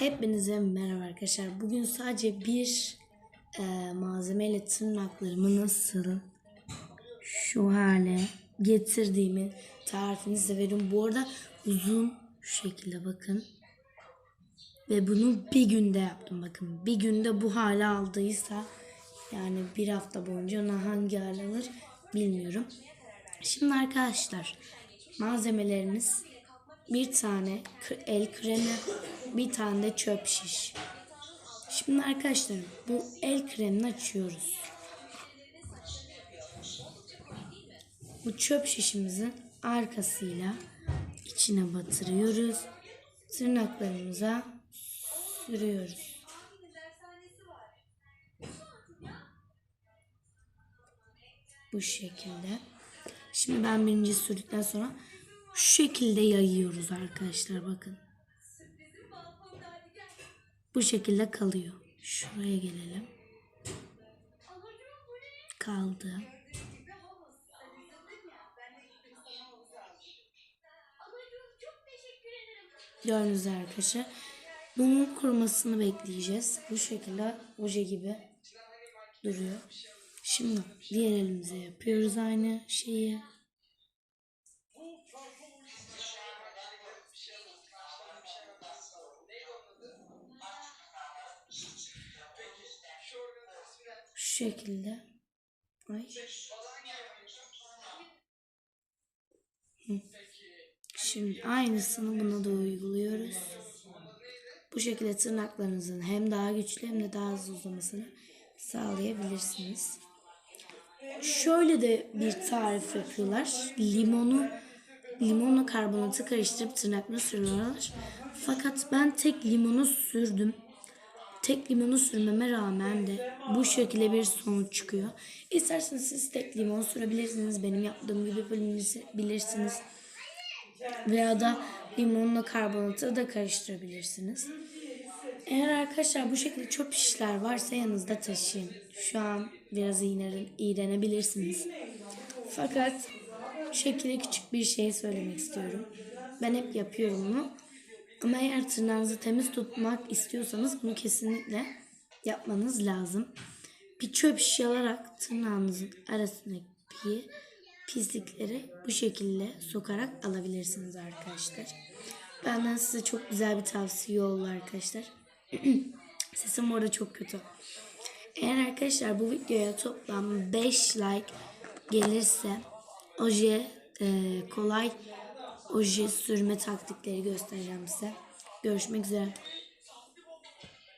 Hepinize merhaba arkadaşlar. Bugün sadece bir e, malzemeyle tırnaklarımı nasıl şu hale getirdiğimi tarifini size veriyorum. Bu arada uzun şu şekilde bakın. Ve bunu bir günde yaptım bakın. Bir günde bu hale aldıysa yani bir hafta boyunca ona hangi hale alır bilmiyorum. Şimdi arkadaşlar malzemeleriniz bir tane el kremi, bir tane de çöp şiş. Şimdi arkadaşlar bu el kremini açıyoruz. Bu çöp şişimizin arkasıyla içine batırıyoruz. Tırnaklarımıza sürüyoruz. Bu şekilde. Şimdi ben birinci sürdükten sonra şu şekilde yayıyoruz arkadaşlar bakın. Bu şekilde kalıyor. Şuraya gelelim. Kaldı. Gördüğünüz arkadaşlar. Bunun kurumasını bekleyeceğiz. Bu şekilde oje gibi duruyor. Şimdi diğer elimize yapıyoruz aynı şeyi. Şekilde. Ay. Şimdi aynısını buna da uyguluyoruz. Bu şekilde tırnaklarınızın hem daha güçlü hem de daha hızlı uzamasını sağlayabilirsiniz. Şöyle de bir tarif yapıyorlar. Limonu limonla karbonatı karıştırıp tırnaklarına sürüyorlar. Fakat ben tek limonu sürdüm. Tek limonu sürmeme rağmen de bu şekilde bir sonuç çıkıyor. İsterseniz siz tek limon sürebilirsiniz. Benim yaptığım gibi bilirsiniz. Veya da limonla karbonatı da karıştırabilirsiniz. Eğer arkadaşlar bu şekilde çöp şişler varsa yanınızda taşıyın. Şu an biraz iğren, iğrenebilirsiniz. Fakat şu şekilde küçük bir şey söylemek istiyorum. Ben hep yapıyorum bunu. Ama eğer tırnağınızı temiz tutmak istiyorsanız bunu kesinlikle yapmanız lazım. Bir çöp şişe alarak tırnağınızın arasındaki pislikleri bu şekilde sokarak alabilirsiniz arkadaşlar. Benden size çok güzel bir tavsiye oldu arkadaşlar. Sesim bu arada çok kötü. Eğer arkadaşlar bu videoya toplam 5 like gelirse oje e, kolay oje sürme taktikleri göstereceğim size. Görüşmek üzere.